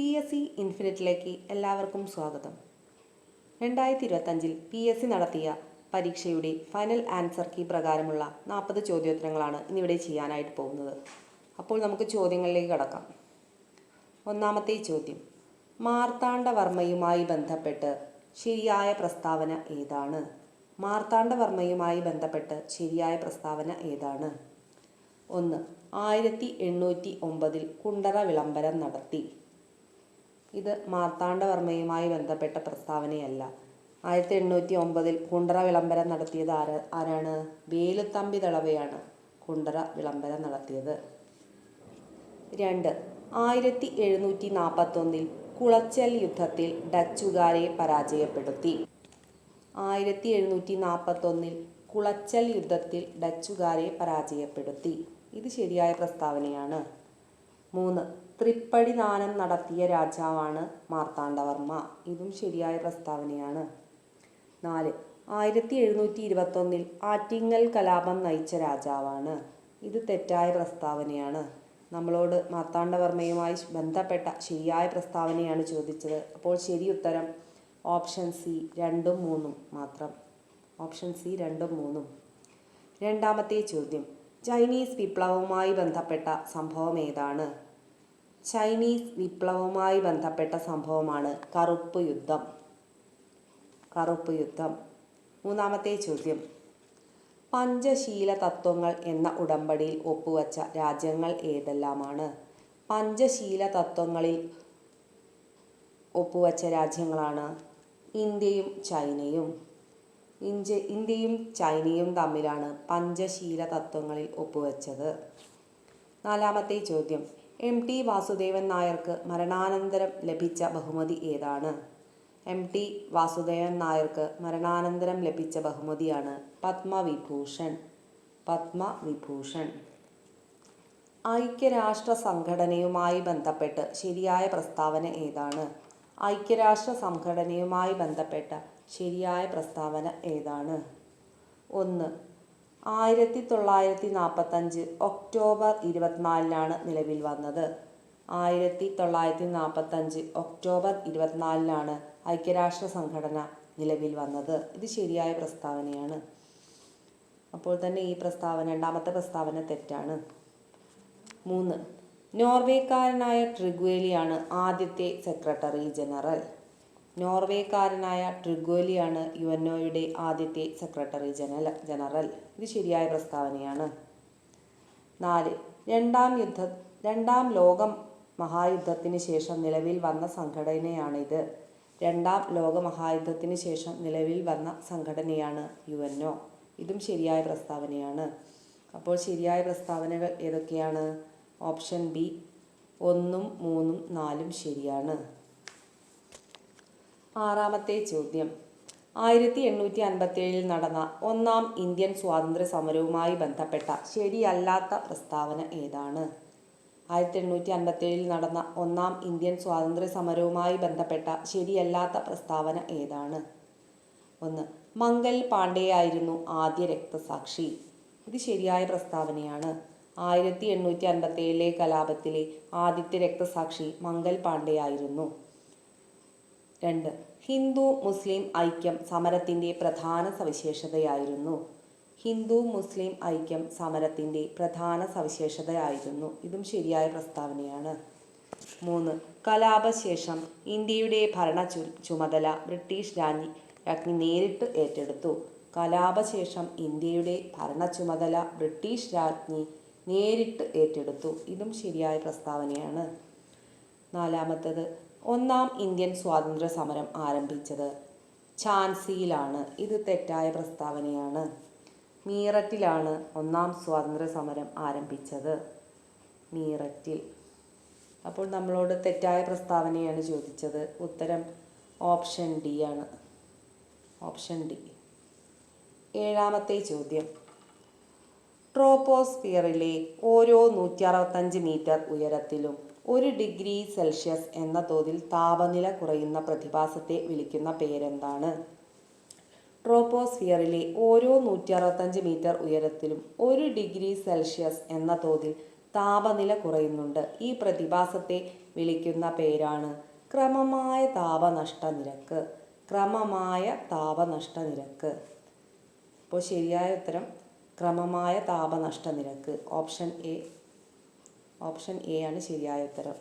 P S C ഇൻഫിനിറ്റിലേക്ക് എല്ലാവർക്കും സ്വാഗതം. രണ്ടായിരത്തി ഇരുപത്തഞ്ചിൽ പി എസ് സി നടത്തിയ പരീക്ഷയുടെ ഫൈനൽ ആൻസർ കീ പ്രകാരമുള്ള നാൽപ്പത് ചോദ്യോത്തരങ്ങളാണ് ഇന്നിവിടെ ചെയ്യാനായിട്ട് പോകുന്നത്. അപ്പോൾ നമുക്ക് ചോദ്യങ്ങളിലേക്ക് കടക്കാം. ഒന്നാമത്തെ ചോദ്യം. മാർത്താണ്ഡവർമ്മയുമായി ബന്ധപ്പെട്ട് ശരിയായ പ്രസ്താവന ഏതാണ്? മാർത്താണ്ഡവർമ്മയുമായി ബന്ധപ്പെട്ട് ശരിയായ പ്രസ്താവന ഏതാണ്? ഒന്ന്. ആയിരത്തി എണ്ണൂറ്റി ഒമ്പതിൽ കുണ്ടറ വിളംബരം നടത്തി. ഇത് മാർത്താണ്ഡവർമ്മയുമായി ബന്ധപ്പെട്ട പ്രസ്താവനയല്ല. ആയിരത്തി എണ്ണൂറ്റി ഒമ്പതിൽ കുണ്ടറ വിളംബരം നടത്തിയത് ആര ആരാണ്? വേലുത്തമ്പി ദളവയാണ് കുണ്ടറ വിളംബരം നടത്തിയത്. രണ്ട് ആയിരത്തി എഴുന്നൂറ്റി നാൽപ്പത്തൊന്നിൽ കുളച്ചൽ യുദ്ധത്തിൽ ഡച്ചുകാരെ പരാജയപ്പെടുത്തി. ആയിരത്തി എഴുന്നൂറ്റി നാൽപ്പത്തൊന്നിൽ കുളച്ചൽ യുദ്ധത്തിൽ ഡച്ചുകാരെ പരാജയപ്പെടുത്തി. ഇത് ശരിയായ പ്രസ്താവനയാണ്. മൂന്ന് തൃപ്പടി ദാനം നടത്തിയ രാജാവാണ് മാർത്താണ്ഡവർമ്മ. ഇതും ശരിയായ പ്രസ്താവനയാണ്. നാല്. ആയിരത്തി എഴുന്നൂറ്റി ഇരുപത്തൊന്നിൽ ആറ്റിങ്ങൽ കലാപം നയിച്ച രാജാവാണ്. ഇത് തെറ്റായ പ്രസ്താവനയാണ്. നമ്മളോട് മാർത്താണ്ഡവർമ്മയുമായി ബന്ധപ്പെട്ട ശരിയായ പ്രസ്താവനയാണ് ചോദിച്ചത്. അപ്പോൾ ശരി ഉത്തരം. ഓപ്ഷൻ സി രണ്ടും മൂന്നും മാത്രം. ഓപ്ഷൻ സി രണ്ടും മൂന്നും. രണ്ടാമത്തെ ചോദ്യം. ചൈനീസ് വിപ്ലവവുമായി ബന്ധപ്പെട്ട സംഭവം ഏതാണ്? ചൈനീസ് വിപ്ലവവുമായി ബന്ധപ്പെട്ട സംഭവമാണ് കറുപ്പ് യുദ്ധം. കറുപ്പ് യുദ്ധം. മൂന്നാമത്തെ ചോദ്യം. പഞ്ചശീല തത്വങ്ങൾ എന്ന ഉടമ്പടിയിൽ ഒപ്പുവച്ച രാജ്യങ്ങൾ ഏതെല്ലാമാണ്? പഞ്ചശീല തത്വങ്ങളിൽ ഒപ്പുവച്ച രാജ്യങ്ങളാണ് ഇന്ത്യയും ചൈനയും. ഇന്ത്യ ഇന്ത്യയും ചൈനയും തമ്മിലാണ് പഞ്ചശീല തത്വങ്ങളിൽ ഒപ്പുവെച്ചത്. നാലാമത്തെ ചോദ്യം. എം ടി വാസുദേവൻ നായർക്ക് മരണാനന്തരം ലഭിച്ച ബഹുമതി ഏതാണ്? എം ടി വാസുദേവൻ നായർക്ക് മരണാനന്തരം ലഭിച്ച ബഹുമതിയാണ് പത്മവിഭൂഷൺ. പത്മവിഭൂഷൺ. ഐക്യരാഷ്ട്ര സംഘടനയുമായി ബന്ധപ്പെട്ട് ശരിയായ പ്രസ്താവന ഏതാണ്? ഐക്യരാഷ്ട്ര സംഘടനയുമായി ബന്ധപ്പെട്ട ശരിയായ പ്രസ്താവന ഏതാണ്? ഒന്ന് ആയിരത്തി തൊള്ളായിരത്തി നാൽപ്പത്തഞ്ച് ഒക്ടോബർ ഇരുപത്തിനാലിനാണ് നിലവിൽ വന്നത്. ആയിരത്തി തൊള്ളായിരത്തി നാൽപ്പത്തഞ്ച് ഒക്ടോബർ ഇരുപത്തിനാലിനാണ് ഐക്യരാഷ്ട്ര സംഘടന നിലവിൽ വന്നത്. ഇത് ശരിയായ പ്രസ്താവനയാണ്. അപ്പോൾ തന്നെ ഈ പ്രസ്താവന രണ്ടാമത്തെ പ്രസ്താവന തെറ്റാണ്. മൂന്ന് നോർവേക്കാരനായ ട്രിഗ്വേലിയാണ് ആദ്യത്തെ സെക്രട്ടറി ജനറൽ. നോർവേക്കാരനായ ട്രിഗ്വേലിയാണ് യു എൻ ഒയുടെ ആദ്യത്തെ സെക്രട്ടറി ജനറൽ ജനറൽ. ഇത് ശരിയായ പ്രസ്താവനയാണ്. നാല് രണ്ടാം യുദ്ധ രണ്ടാം ലോക മഹായുദ്ധത്തിന് ശേഷം നിലവിൽ വന്ന സംഘടനയാണിത്. രണ്ടാം ലോക മഹായുദ്ധത്തിന് ശേഷം നിലവിൽ വന്ന സംഘടനയാണ് യു എൻ ഒ ഇതും ശരിയായ പ്രസ്താവനയാണ്. അപ്പോൾ ശരിയായ പ്രസ്താവനകൾ ഏതൊക്കെയാണ്? ഓപ്ഷൻ ബി ഒന്നും മൂന്നും നാലും ശരിയാണ്. ആറാമത്തെ ചോദ്യം. ആയിരത്തി എണ്ണൂറ്റി അൻപത്തേഴിൽ നടന്ന ഒന്നാം ഇന്ത്യൻ സ്വാതന്ത്ര്യ സമരവുമായി ബന്ധപ്പെട്ട ശരിയല്ലാത്ത പ്രസ്താവന ഏതാണ്? ആയിരത്തി എണ്ണൂറ്റി അൻപത്തേഴിൽ നടന്ന ഒന്നാം ഇന്ത്യൻ സ്വാതന്ത്ര്യ സമരവുമായി ബന്ധപ്പെട്ട ശരിയല്ലാത്ത പ്രസ്താവന ഏതാണ്? ഒന്ന് മംഗൽ പാണ്ഡെയായിരുന്നു ആദ്യ രക്തസാക്ഷി. ഇത് ശരിയായ പ്രസ്താവനയാണ്. ആയിരത്തി എണ്ണൂറ്റി അൻപത്തേഴിലെ കലാപത്തിലെ ആദ്യത്തെ രക്തസാക്ഷി മംഗൽ പാണ്ഡെയായിരുന്നു. രണ്ട്. ഹിന്ദു മുസ്ലിം ഐക്യം സമരത്തിന്റെ പ്രധാന സവിശേഷതയായിരുന്നു. ഹിന്ദു മുസ്ലിം ഐക്യം സമരത്തിന്റെ പ്രധാന സവിശേഷതയായിരുന്നു. ഇതും ശരിയായ പ്രസ്താവനയാണ്. മൂന്ന്. കലാപശേഷം ഇന്ത്യയുടെ ഭരണ ചുമതല ബ്രിട്ടീഷ് രാജ്ഞി രാജ്ഞി നേരിട്ട് ഏറ്റെടുത്തു. കലാപശേഷം ഇന്ത്യയുടെ ഭരണ ചുമതല ബ്രിട്ടീഷ് രാജ്ഞി നേരിട്ട് ഏറ്റെടുത്തു. ഇതും ശരിയായ പ്രസ്താവനയാണ്. നാലാമത്തത് ഒന്നാം ഇന്ത്യൻ സ്വാതന്ത്ര്യ സമരം ആരംഭിച്ചത് ഝാൻസിയിലാണ്. ഇത് തെറ്റായ പ്രസ്താവനയാണ്. മീററ്റിലാണ് ഒന്നാം സ്വാതന്ത്ര്യ സമരം ആരംഭിച്ചത്. മീററ്റിൽ. അപ്പോൾ നമ്മളോട് തെറ്റായ പ്രസ്താവനയാണ് ചോദിച്ചത്. ഉത്തരം ഓപ്ഷൻ ഡി ആണ്. Option D. ഏഴാമത്തെ ചോദ്യം. ട്രോപ്പോസ്ഫിയറിലെ ഓരോ നൂറ്റി അറുപത്തഞ്ച് മീറ്റർ ഉയരത്തിലും ഒരു ഡിഗ്രി സെൽഷ്യസ് എന്ന തോതിൽ താപനില കുറയുന്ന പ്രതിഭാസത്തെ വിളിക്കുന്ന പേരെന്താണ്? ട്രോപ്പോസ്ഫിയറിലെ ഓരോ നൂറ്റി അറുപത്തഞ്ച് മീറ്റർ ഉയരത്തിലും ഒരു ഡിഗ്രി സെൽഷ്യസ് എന്ന തോതിൽ താപനില കുറയുന്നുണ്ട്. ഈ പ്രതിഭാസത്തെ വിളിക്കുന്ന പേരാണ് ക്രമമായ താപനഷ്ട നിരക്ക്. ക്രമമായ താപനഷ്ട നിരക്ക്. അപ്പോൾ ശരിയായ ഉത്തരം ക്രമമായ താപനഷ്ട നിരക്ക്. ഓപ്ഷൻ എ ഓപ്ഷൻ എ ആണ് ശരിയായ ഉത്തരം.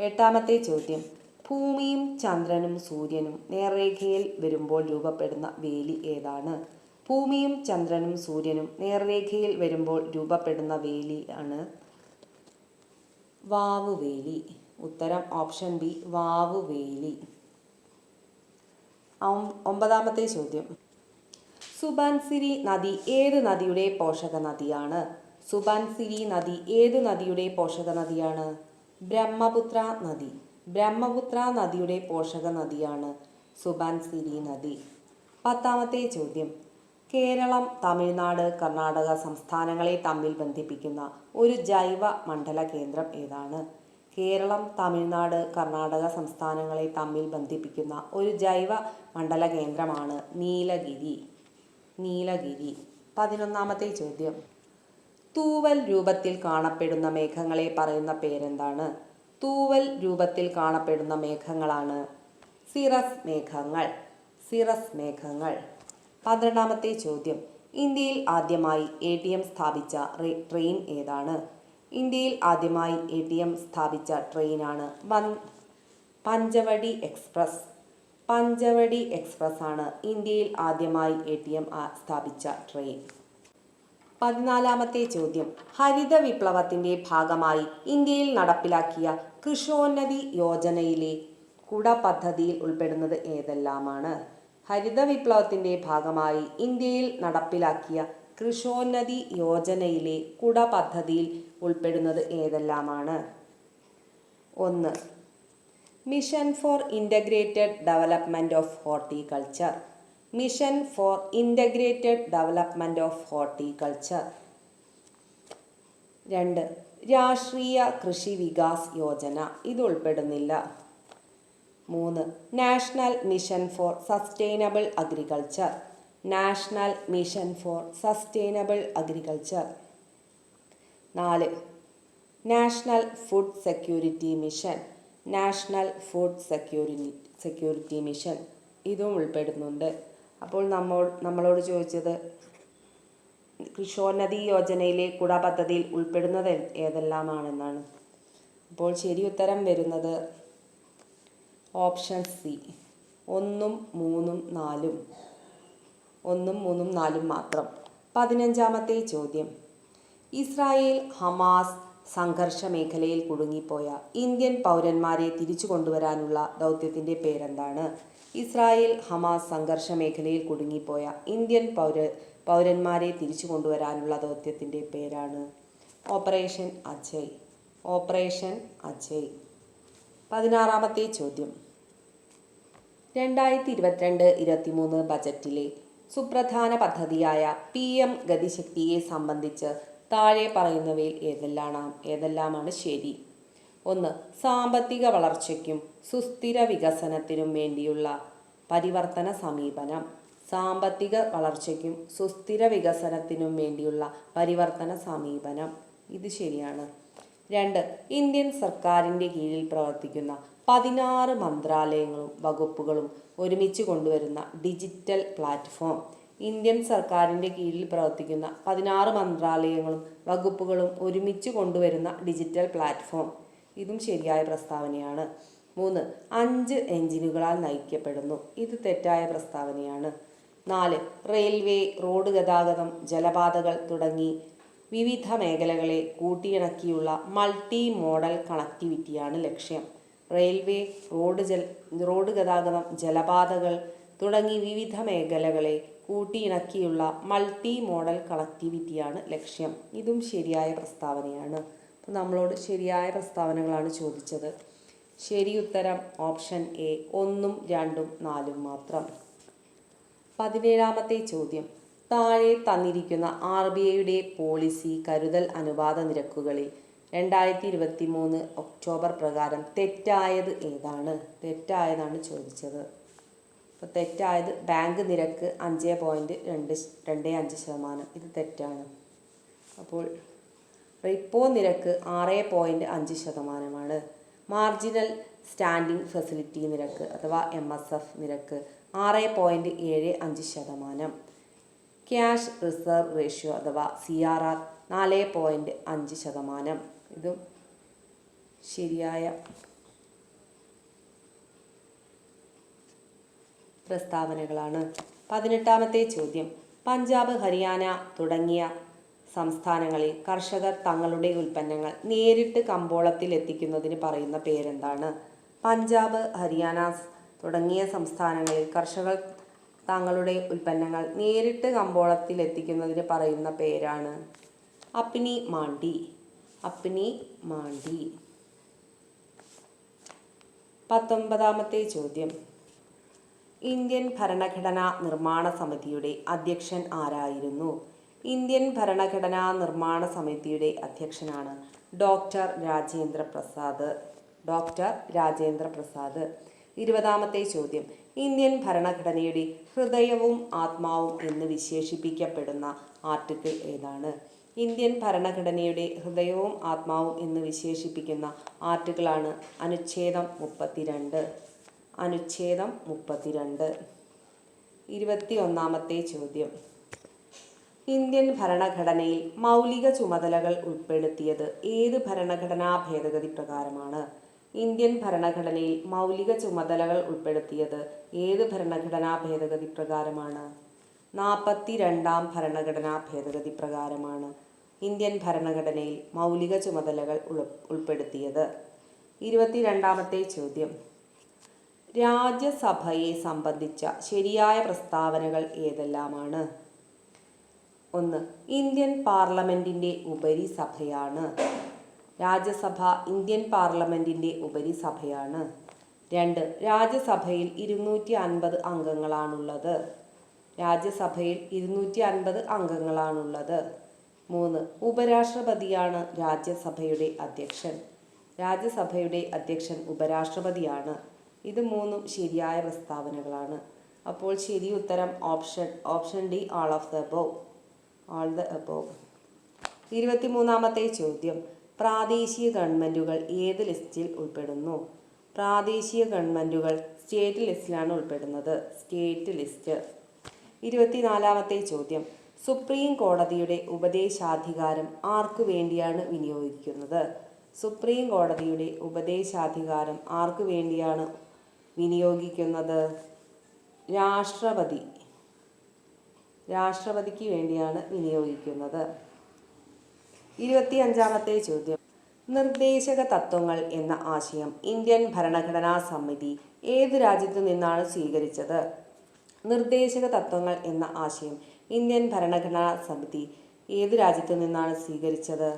എട്ടാമത്തെ ചോദ്യം. ഭൂമിയും ചന്ദ്രനും സൂര്യനും നേർരേഖയിൽ വരുമ്പോൾ രൂപപ്പെടുന്ന വേലി ഏതാണ്? ഭൂമിയും ചന്ദ്രനും സൂര്യനും നേർരേഖയിൽ വരുമ്പോൾ രൂപപ്പെടുന്ന വേലി ആണ് വാവുവേലി ഉത്തരം ഓപ്ഷൻ ബി വാവുവേലി ഒമ്പതാമത്തെ ചോദ്യം. സുബാൻസിരി നദി ഏത് നദിയുടെ പോഷക നദിയാണ് സുബാൻസിരി നദി ഏത് നദിയുടെ പോഷക നദിയാണ്? ബ്രഹ്മപുത്ര നദി. ബ്രഹ്മപുത്ര നദിയുടെ പോഷക നദിയാണ് സുബാൻസിരി നദി. പത്താമത്തെ ചോദ്യം. കേരളം തമിഴ്നാട് കർണാടക സംസ്ഥാനങ്ങളെ തമ്മിൽ ബന്ധിപ്പിക്കുന്ന ഒരു ജൈവ മണ്ഡല കേന്ദ്രം ഏതാണ്? കേരളം തമിഴ്നാട് കർണാടക സംസ്ഥാനങ്ങളെ തമ്മിൽ ബന്ധിപ്പിക്കുന്ന ഒരു ജൈവ മണ്ഡല കേന്ദ്രമാണ് നീലഗിരി. നീലഗിരി. പതിനൊന്നാമത്തെ ചോദ്യം. തൂവൽ രൂപത്തിൽ കാണപ്പെടുന്ന മേഘങ്ങളെ പറയുന്ന പേരെന്താണ്? തൂവൽ രൂപത്തിൽ കാണപ്പെടുന്ന മേഘങ്ങളാണ്. സിറസ് മേഘങ്ങൾ. സിറസ് മേഘങ്ങൾ. പന്ത്രണ്ടാമത്തെ ചോദ്യം. ഇന്ത്യയിൽ ആദ്യമായി എ ടി എം സ്ഥാപിച്ച ട്രെയിൻ ഏതാണ്? ഇന്ത്യയിൽ ആദ്യമായി എ ടി എം സ്ഥാപിച്ച ട്രെയിനാണ് പഞ്ചവടി എക്സ്പ്രസ്. പഞ്ചവടി എക്സ്പ്രസ് ആണ് ഇന്ത്യയിൽ ആദ്യമായി എ ടി എം സ്ഥാപിച്ച ട്രെയിൻ. പതിനാലാമത്തെ ചോദ്യം. ഹരിത വിപ്ലവത്തിന്റെ ഭാഗമായി ഇന്ത്യയിൽ നടപ്പിലാക്കിയ കൃഷോന്നതി യോജനയിലെ കുട പദ്ധതിയിൽ ഉൾപ്പെടുന്നത് ഏതെല്ലാമാണ്? ഹരിത വിപ്ലവത്തിന്റെ ഭാഗമായി ഇന്ത്യയിൽ നടപ്പിലാക്കിയ കൃഷോന്നതി യോജനയിലെ കുട പദ്ധതിയിൽ ഉൾപ്പെടുന്നത് ഏതെല്ലാമാണ്? ഒന്ന്. Mission for integrated development of horticulture mission for integrated development of horticulture രണ്ട് രാഷ്ട്രീയ കൃഷി വികാസ് യോജന. ഇത് ഉൾപ്പെടുന്നില്ല. മൂന്ന് national mission for sustainable agriculture. National mission for sustainable agriculture. നാല് national food security mission. National food security security mission. ഇതും ഉൾപ്പെടുന്നുണ്ട്. അപ്പോൾ നമ്മൾ നമ്മളോട് ചോദിച്ചത് കൃഷോന്നതി യോജനയിലെ കുട പദ്ധതിയിൽ ഉൾപ്പെടുന്നത് ഏതെല്ലാമാണെന്നാണ്. അപ്പോൾ ശരി ഉത്തരം വരുന്നത് ഓപ്ഷൻ സി. ഒന്നും മൂന്നും നാലും. ഒന്നും മൂന്നും നാലും മാത്രം. പതിനഞ്ചാമത്തെ ചോദ്യം. ഇസ്രായേൽ ഹമാസ് സംഘർഷ മേഖലയിൽ കുടുങ്ങിപ്പോയ ഇന്ത്യൻ പൗരന്മാരെ തിരിച്ചു കൊണ്ടുവരാനുള്ള ദൗത്യത്തിന്റെ പേരെന്താണ്? ഇസ്രായേൽ ഹമാസ് സംഘർഷ മേഖലയിൽ കുടുങ്ങിപ്പോയ ഇന്ത്യൻ പൗര പൗരന്മാരെ തിരിച്ചു കൊണ്ടുവരാനുള്ള ദൗത്യത്തിന്റെ പേരാണ് ഓപ്പറേഷൻ അജയ്. ഓപ്പറേഷൻ അജയ്. പതിനാറാമത്തെ ചോദ്യം. രണ്ടായിരത്തി ഇരുപത്തിരണ്ട് ഇരുപത്തിമൂന്ന് ബജറ്റിലെ സുപ്രധാന പദ്ധതിയായ പി എം ഗതിശക്തിയെ സംബന്ധിച്ച് താഴെ പറയുന്നവയിൽ ഏതെല്ലാം ഏതെല്ലാമാണ് ശരി? ഒന്ന് സാമ്പത്തിക വളർച്ചയ്ക്കും സുസ്ഥിര വികസനത്തിനും വേണ്ടിയുള്ള പരിവർത്തന സമീപനം. സാമ്പത്തിക വളർച്ചയ്ക്കും സുസ്ഥിര വികസനത്തിനും വേണ്ടിയുള്ള പരിവർത്തന സമീപനം. ഇത് ശരിയാണ്. രണ്ട് ഇന്ത്യൻ സർക്കാരിന്റെ കീഴിൽ പ്രവർത്തിക്കുന്ന പതിനാറ് മന്ത്രാലയങ്ങളും വകുപ്പുകളും ഒരുമിച്ച് കൊണ്ടുവരുന്ന ഡിജിറ്റൽ പ്ലാറ്റ്ഫോം. ഇന്ത്യൻ സർക്കാരിന്റെ കീഴിൽ പ്രവർത്തിക്കുന്ന പതിനാറ് മന്ത്രാലയങ്ങളും വകുപ്പുകളും ഒരുമിച്ച് കൊണ്ടുവരുന്ന ഡിജിറ്റൽ പ്ലാറ്റ്ഫോം. ഇതും ശരിയായ പ്രസ്താവനയാണ്. മൂന്ന് അഞ്ച് എഞ്ചിനുകളാൽ നയിക്കപ്പെടുന്നു. ഇത് തെറ്റായ പ്രസ്താവനയാണ്. നാല് റെയിൽവേ റോഡ് ഗതാഗതം ജലപാതകൾ തുടങ്ങി വിവിധ മേഖലകളെ കൂട്ടിയിണക്കിയുള്ള മൾട്ടി മോഡൽ കണക്ടിവിറ്റിയാണ് ലക്ഷ്യം. റെയിൽവേ റോഡ് ജൽ റോഡ് ഗതാഗതം ജലപാതകൾ തുടങ്ങി വിവിധ മേഖലകളെ കൂട്ടിയിണക്കിയുള്ള മൾട്ടി മോഡൽ കണക്ടിവിറ്റിയാണ് ലക്ഷ്യം. ഇതും ശരിയായ പ്രസ്താവനയാണ്. നമ്മളോട് ശരിയായ പ്രസ്താവനകളാണ് ചോദിച്ചത്. ശരി ഉത്തരം ഓപ്ഷൻ എ ഒന്നും രണ്ടും നാലും മാത്രം. പതിനേഴാമത്തെ ചോദ്യം. താഴെ തന്നിരിക്കുന്ന ആർ ബി ഐയുടെ പോളിസി കരുതൽ അനുപാത നിരക്കുകളിൽ രണ്ടായിരത്തി ഇരുപത്തി മൂന്ന് ഒക്ടോബർ പ്രകാരം തെറ്റായത് ഏതാണ്? തെറ്റായതാണ് ചോദിച്ചത്. അപ്പോൾ തെറ്റായത് ബാങ്ക് നിരക്ക് അഞ്ച് പോയിന്റ് രണ്ട് രണ്ട് അഞ്ച് ശതമാനം. ഇത് തെറ്റാണ്. അപ്പോൾ റിപ്പോ നിരക്ക് ആറ് പോയിന്റ് അഞ്ച് ശതമാനമാണ്. മാർജിനൽ സ്റ്റാൻഡിംഗ് ഫെസിലിറ്റി നിരക്ക് അഥവാ എം എസ് എഫ് നിരക്ക് ആറ് പോയിന്റ് ഏഴ് അഞ്ച് ശതമാനം. ക്യാഷ് റിസർവ് റേഷ്യോ അഥവാ സി ആർ ആർ നാല് പോയിന്റ് അഞ്ച് ശതമാനം. ഇതും ശരിയായ പ്രസ്താവനകളാണ്. പതിനെട്ടാമത്തെ ചോദ്യം. പഞ്ചാബ് ഹരിയാന തുടങ്ങിയ സംസ്ഥാനങ്ങളിൽ കർഷകർ തങ്ങളുടെ ഉൽപ്പന്നങ്ങൾ നേരിട്ട് കമ്പോളത്തിൽ എത്തിക്കുന്നതിന് പറയുന്ന പേരെന്താണ്? പഞ്ചാബ് ഹരിയാന തുടങ്ങിയ സംസ്ഥാനങ്ങളിൽ കർഷകർ തങ്ങളുടെ ഉൽപ്പന്നങ്ങൾ നേരിട്ട് കമ്പോളത്തിൽ എത്തിക്കുന്നതിന് പറയുന്ന പേരാണ് അപ്പിനി മാണ്ടി അപ്പിനി മാണ്ടി പത്തൊമ്പതാമത്തെ ചോദ്യം. ഇന്ത്യൻ ഭരണഘടനാ നിർമ്മാണ സമിതിയുടെ അധ്യക്ഷൻ ആരായിരുന്നു? ഇന്ത്യൻ ഭരണഘടനാ നിർമ്മാണ സമിതിയുടെ അധ്യക്ഷനാണ് ഡോക്ടർ രാജേന്ദ്ര പ്രസാദ്. ഡോക്ടർ രാജേന്ദ്ര പ്രസാദ്. ഇരുപതാമത്തെ ചോദ്യം. ഇന്ത്യൻ ഭരണഘടനയുടെ ഹൃദയവും ആത്മാവും എന്ന് വിശേഷിപ്പിക്കപ്പെടുന്ന ആർട്ടിക്കിൾ ഏതാണ്? ഇന്ത്യൻ ഭരണഘടനയുടെ ഹൃദയവും ആത്മാവും എന്ന് വിശേഷിപ്പിക്കുന്ന ആർട്ടിക്കിളാണ് അനുച്ഛേദം മുപ്പത്തിരണ്ട്. അനുച്ഛേദം മുപ്പത്തിരണ്ട്. ഇരുപത്തി ഒന്നാമത്തെ ചോദ്യം. ഇന്ത്യൻ ഭരണഘടനയിൽ മൗലിക ചുമതലകൾ ഉൾപ്പെടുത്തിയത് ഏത് ഭരണഘടനാ ഭേദഗതി പ്രകാരമാണ്? ഇന്ത്യൻ ഭരണഘടനയിൽ മൗലിക ചുമതലകൾ ഉൾപ്പെടുത്തിയത് ഏത് ഭരണഘടനാ ഭേദഗതി പ്രകാരമാണ്? നാൽപ്പത്തി രണ്ടാം ഭരണഘടനാ ഭേദഗതി പ്രകാരമാണ് ഇന്ത്യൻ ഭരണഘടനയിൽ മൗലിക ചുമതലകൾ ഉൾപ്പെടുത്തിയത്. ഇരുപത്തിരണ്ടാമത്തെ ചോദ്യം. രാജ്യസഭയെ സംബന്ധിച്ച ശരിയായ പ്രസ്താവനകൾ ഏതെല്ലാമാണ്? ഒന്ന്. ഇന്ത്യൻ പാർലമെന്റിന്റെ ഉപരിസഭയാണ്. രാജ്യസഭ ഇന്ത്യൻ പാർലമെന്റിന്റെ ഉപരിസഭയാണ്. രണ്ട്. രാജ്യസഭയിൽ ഇരുന്നൂറ്റി അൻപത് അംഗങ്ങളാണുള്ളത്. രാജ്യസഭയിൽ ഇരുന്നൂറ്റി അൻപത് അംഗങ്ങളാണുള്ളത്. മൂന്ന്. ഉപരാഷ്ട്രപതിയാണ് രാജ്യസഭയുടെ അധ്യക്ഷൻ. രാജ്യസഭയുടെ അധ്യക്ഷൻ ഉപരാഷ്ട്രപതിയാണ്. ഇത് മൂന്നും ശരിയായ പ്രസ്താവനകളാണ്. അപ്പോൾ ശരി ഉത്തരം option option D all of the above. All the above. ഇരുപത്തിമൂന്നാമത്തെ ചോദ്യം. പ്രാദേശിക ഗവൺമെന്റുകൾ ഏത് ലിസ്റ്റിൽ ഉൾപ്പെടുന്നു? പ്രാദേശിക ഗവൺമെന്റുകൾ സ്റ്റേറ്റ് ലിസ്റ്റിലാണ് ഉൾപ്പെടുന്നത്. State list. ഇരുപത്തിനാലാമത്തെ ചോദ്യം. സുപ്രീം കോടതിയുടെ ഉപദേശാധികാരം ആർക്കു വേണ്ടിയാണ് വിനിയോഗിക്കുന്നത്? സുപ്രീം കോടതിയുടെ ഉപദേശാധികാരം ആർക്കു വേണ്ടിയാണ് വിനിയോഗിക്കുന്നത്? രാഷ്ട്രപതി. രാഷ്ട്രപതിക്ക് വേണ്ടിയാണ് വിനിയോഗിക്കുന്നത്. ഇരുപത്തി അഞ്ചാമത്തെ ചോദ്യം. നിർദ്ദേശക തത്വങ്ങൾ എന്ന ആശയം ഇന്ത്യൻ ഭരണഘടനാ സമിതി ഏത് രാജ്യത്തു നിന്നാണ് സ്വീകരിച്ചത്? നിർദ്ദേശക തത്വങ്ങൾ എന്ന ആശയം ഇന്ത്യൻ ഭരണഘടനാ സമിതി ഏത് രാജ്യത്തു നിന്നാണ് സ്വീകരിച്ചത്?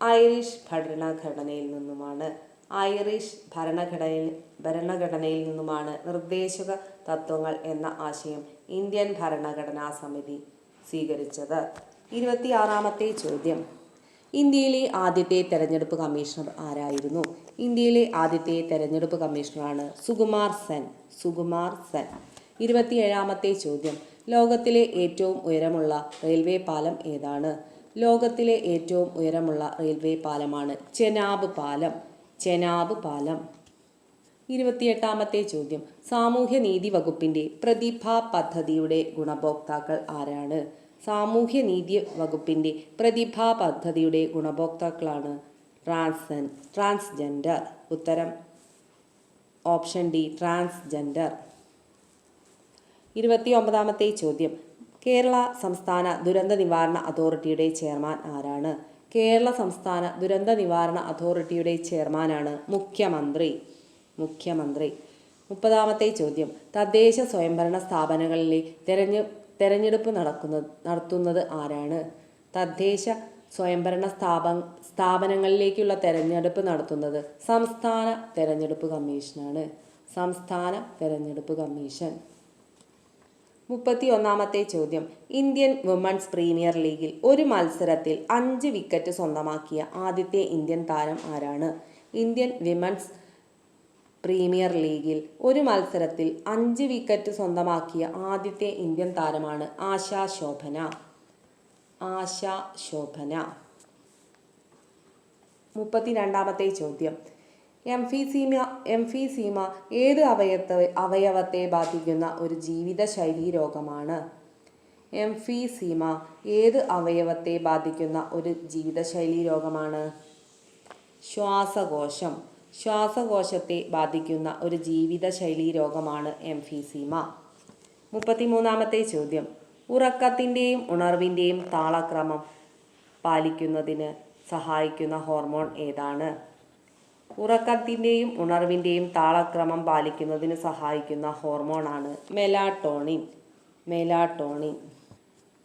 ഐറിഷ് ഭരണഘടനയിൽ നിന്നുമാണ്. ഐറിഷ് ഭരണഘടനയിൽ ഭരണഘടനയിൽ നിന്നുമാണ് നിർദ്ദേശക തത്വങ്ങൾ എന്ന ആശയം ഇന്ത്യൻ ഭരണഘടനാ സമിതി സ്വീകരിച്ചത്. ഇരുപത്തിയാറാമത്തെ ചോദ്യം. ഇന്ത്യയിലെ ആദ്യത്തെ തെരഞ്ഞെടുപ്പ് കമ്മീഷണർ ആരായിരുന്നു? ഇന്ത്യയിലെ ആദ്യത്തെ തെരഞ്ഞെടുപ്പ് കമ്മീഷണറാണ് സുകുമാർ സെൻ. സുകുമാർ സെൻ. ഇരുപത്തിയേഴാമത്തെ ചോദ്യം. ലോകത്തിലെ ഏറ്റവും ഉയരമുള്ള റെയിൽവേ പാലം ഏതാണ്? ലോകത്തിലെ ഏറ്റവും ഉയരമുള്ള റെയിൽവേ പാലമാണ് ചെനാബ് പാലം. ചെനാബ് പാലം. ഇരുപത്തിയെട്ടാമത്തെ ചോദ്യം. സാമൂഹ്യനീതി വകുപ്പിന്റെ പ്രതിഭ പദ്ധതിയുടെ ഗുണഭോക്താക്കൾ ആരാണ്? സാമൂഹ്യനീതി വകുപ്പിന്റെ പ്രതിഭ പദ്ധതിയുടെ ഗുണഭോക്താക്കളാണ് ട്രാൻസൻ ട്രാൻസ്ജെൻഡർ. ഉത്തരം ഓപ്ഷൻ ഡി ട്രാൻസ്ജെൻഡർ. ഇരുപത്തി ഒമ്പതാമത്തെ ചോദ്യം. കേരള സംസ്ഥാന ദുരന്ത നിവാരണ അതോറിറ്റിയുടെ ചെയർമാൻ ആരാണ്? കേരള സംസ്ഥാന ദുരന്ത നിവാരണ അതോറിറ്റിയുടെ ചെയർമാനാണ് മുഖ്യമന്ത്രി. മുഖ്യമന്ത്രി. മുപ്പതാമത്തെ ചോദ്യം. തദ്ദേശ സ്വയംഭരണ സ്ഥാപനങ്ങളിലെ തെരഞ്ഞു തെരഞ്ഞെടുപ്പ് നടക്കുന്നത് നടത്തുന്നത് ആരാണ്? തദ്ദേശ സ്വയംഭരണ സ്ഥാപ സ്ഥാപനങ്ങളിലേക്കുള്ള തെരഞ്ഞെടുപ്പ് നടത്തുന്നത് സംസ്ഥാന തെരഞ്ഞെടുപ്പ് കമ്മീഷനാണ്. സംസ്ഥാന തെരഞ്ഞെടുപ്പ് കമ്മീഷൻ. മുപ്പത്തി ഒന്നാമത്തെ ചോദ്യം. ഇന്ത്യൻ വുമൺസ് പ്രീമിയർ ലീഗിൽ ഒരു മത്സരത്തിൽ അഞ്ച് വിക്കറ്റ് സ്വന്തമാക്കിയ ആദ്യത്തെ ഇന്ത്യൻ താരം ആരാണ്? ഇന്ത്യൻ വിമൻസ് പ്രീമിയർ ലീഗിൽ ഒരു മത്സരത്തിൽ അഞ്ച് വിക്കറ്റ് സ്വന്തമാക്കിയ ആദ്യത്തെ ഇന്ത്യൻ താരമാണ് ആശാ ശോഭന. ആശാ ശോഭന. മുപ്പത്തിരണ്ടാമത്തെ ചോദ്യം. എംഫീസീമ എംഫീസീമ ഏത് അവയത്ത അവയവത്തെ ബാധിക്കുന്ന ഒരു ജീവിതശൈലി രോഗമാണ്? എംഫീസീമ ഏത് അവയവത്തെ ബാധിക്കുന്ന ഒരു ജീവിതശൈലി രോഗമാണ്? ശ്വാസകോശം. ശ്വാസകോശത്തെ ബാധിക്കുന്ന ഒരു ജീവിതശൈലി രോഗമാണ് എംഫീസീമ. മുപ്പത്തിമൂന്നാമത്തെ ചോദ്യം. ഉറക്കത്തിന്റെയും ഉണർവിന്റെയും താളക്രമം പാലിക്കുന്നതിന് സഹായിക്കുന്ന ഹോർമോൺ ഏതാണ്? ഉറക്കത്തിന്റെയും ഉണർവിന്റെയും താളക്രമം പാലിക്കുന്നതിന് സഹായിക്കുന്ന ഹോർമോണാണ് മെലാട്ടോണിൻ. മെലാട്ടോണിൻ.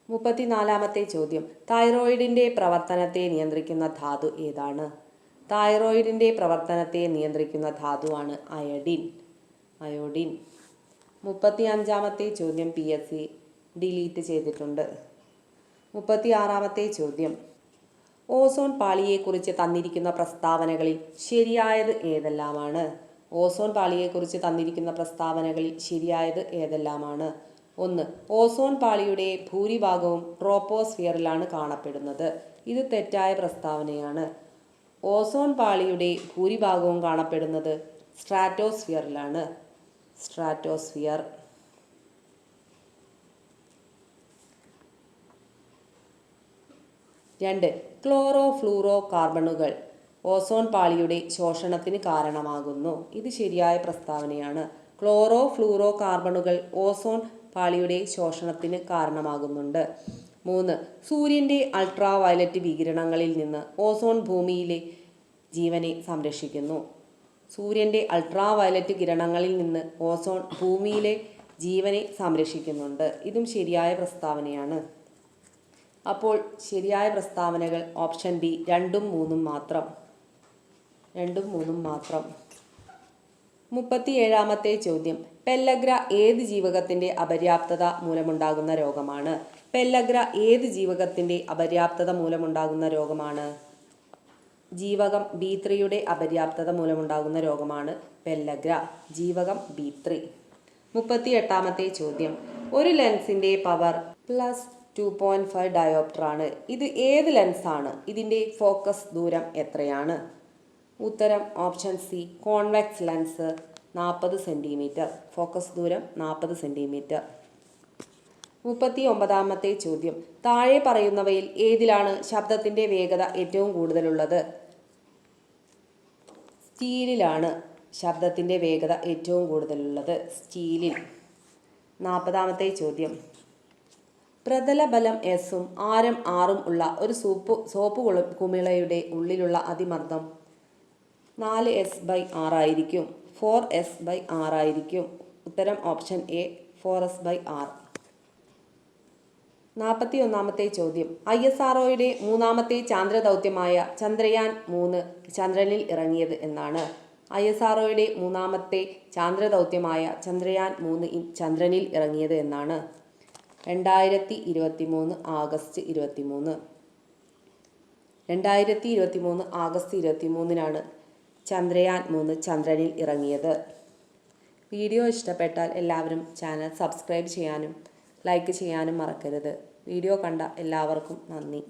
മുപ്പത്തിനാലാമത്തെ ചോദ്യം. തൈറോയിഡിന്റെ പ്രവർത്തനത്തെ നിയന്ത്രിക്കുന്ന ധാതു ഏതാണ്? തൈറോയിഡിന്റെ പ്രവർത്തനത്തെ നിയന്ത്രിക്കുന്ന ധാതുവാണ് അയഡിൻ. അയോഡിൻ. മുപ്പത്തി അഞ്ചാമത്തെ ചോദ്യം പി എസ് സി ഡിലീറ്റ് ചെയ്തിട്ടുണ്ട്. മുപ്പത്തി ആറാമത്തെ ചോദ്യം. ഓസോൺ പാളിയെക്കുറിച്ച് തന്നിരിക്കുന്ന പ്രസ്താവനകളിൽ ശരിയായത് ഏതെല്ലാമാണ്? ഓസോൺ പാളിയെക്കുറിച്ച് തന്നിരിക്കുന്ന പ്രസ്താവനകളിൽ ശരിയായത് ഏതെല്ലാമാണ്? ഒന്ന് ഓസോൺ പാളിയുടെ ഭൂരിഭാഗവും ട്രോപ്പോസ്ഫിയറിലാണ് കാണപ്പെടുന്നത്. ഇത് തെറ്റായ പ്രസ്താവനയാണ്. ഓസോൺ പാളിയുടെ ഭൂരിഭാഗവും കാണപ്പെടുന്നത് സ്ട്രാറ്റോസ്ഫിയറിലാണ്. സ്ട്രാറ്റോസ്ഫിയർ. രണ്ട് ക്ലോറോ ഫ്ലൂറോ കാർബണുകൾ ഓസോൺ പാളിയുടെ ശോഷണത്തിന് കാരണമാകുന്നു. ഇത് ശരിയായ പ്രസ്താവനയാണ്. ക്ലോറോ ഫ്ലൂറോ കാർബണുകൾ ഓസോൺ പാളിയുടെ ശോഷണത്തിന് കാരണമാകുന്നുണ്ട്. മൂന്ന്. സൂര്യന്റെ അൾട്രാ വയലറ്റ് വികിരണങ്ങളിൽ നിന്ന് ഓസോൺ ഭൂമിയിലെ ജീവനെ സംരക്ഷിക്കുന്നു. സൂര്യന്റെ അൾട്രാ വയലറ്റ് കിരണങ്ങളിൽ നിന്ന് ഓസോൺ ഭൂമിയിലെ ജീവനെ സംരക്ഷിക്കുന്നുണ്ട്. ഇതും ശരിയായ പ്രസ്താവനയാണ്. അപ്പോൾ ശരിയായ പ്രസ്താവനകൾ ഓപ്ഷൻ ബി രണ്ടും മൂന്നും മാത്രം. രണ്ടും മൂന്നും മാത്രം. മുപ്പത്തിയേഴാമത്തെ ചോദ്യം. പെല്ലഗ്ര ഏത് ജീവകത്തിന്റെ അപര്യാപ്തത മൂലമുണ്ടാകുന്ന രോഗമാണ്? പെല്ലഗ്ര ഏത് ജീവകത്തിന്റെ അപര്യാപ്തത മൂലമുണ്ടാകുന്ന രോഗമാണ്? ജീവകം ബി ത്രീയുടെ അപര്യാപ്തത മൂലമുണ്ടാകുന്ന രോഗമാണ് പെല്ലഗ്ര. ജീവകം ബി ത്രീ മുപ്പത്തി എട്ടാമത്തെ ചോദ്യം. ഒരു ലെൻസിന്റെ power plus two point five diopter ആണ്. ഇത് ഏത് ലെൻസാണ്? ഇതിന്റെ ഫോക്കസ് ദൂരം എത്രയാണ്? ഉത്തരം ഓപ്ഷൻ സി. കോൺവെക്സ് ലെൻസ് നാൽപ്പത് സെന്റിമീറ്റർ ഫോക്കസ് ദൂരം നാൽപ്പത് സെന്റിമീറ്റർ മുപ്പത്തി ഒമ്പതാമത്തെ ചോദ്യം. താഴെ പറയുന്നവയിൽ ഏതിലാണ് ശബ്ദത്തിന്റെ വേഗത ഏറ്റവും കൂടുതലുള്ളത്? സ്റ്റീലിലാണ് ശബ്ദത്തിന്റെ വേഗത ഏറ്റവും കൂടുതലുള്ളത്. സ്റ്റീലിൽ. നാൽപ്പതാമത്തെ ചോദ്യം. പ്രതലബലം എസും ആരം ആറും ഉള്ള ഒരു സൂപ്പ് സോപ്പ് കുമിളയുടെ ഉള്ളിലുള്ള അതിമർദ്ദം നാല് എസ് ബൈ ആറായിരിക്കും. ഫോർ എസ് ബൈ ആറായിരിക്കും. ഉത്തരം option A four S by R നാൽപ്പത്തി ഒന്നാമത്തെ ചോദ്യം. ഐ എസ് ആർഒയുടെ മൂന്നാമത്തെ ചാന്ദ്രദൗത്യമായ ചന്ദ്രയാൻ മൂന്ന് ചന്ദ്രനിൽ ഇറങ്ങിയത് എന്നാണ്. ഐ എസ് ആർഒയുടെ മൂന്നാമത്തെ ചാന്ദ്രദൗത്യമായ ചന്ദ്രയാൻ മൂന്ന് ചന്ദ്രനിൽ ഇറങ്ങിയത് എന്നാണ്. രണ്ടായിരത്തി ഇരുപത്തി മൂന്ന് ആഗസ്റ്റ് ഇരുപത്തി മൂന്ന് രണ്ടായിരത്തി ഇരുപത്തി മൂന്ന് ആഗസ്റ്റ് ഇരുപത്തി മൂന്നിനാണ് ചന്ദ്രയാൻ മൂന്ന് ചന്ദ്രനിൽ ഇറങ്ങിയത്. വീഡിയോ ഇഷ്ടപ്പെട്ടാൽ എല്ലാവരും ചാനൽ സബ്സ്ക്രൈബ് ചെയ്യാനും ലൈക്ക് ചെയ്യാനും മറക്കരുത്. വീഡിയോ കണ്ട എല്ലാവർക്കും നന്ദി.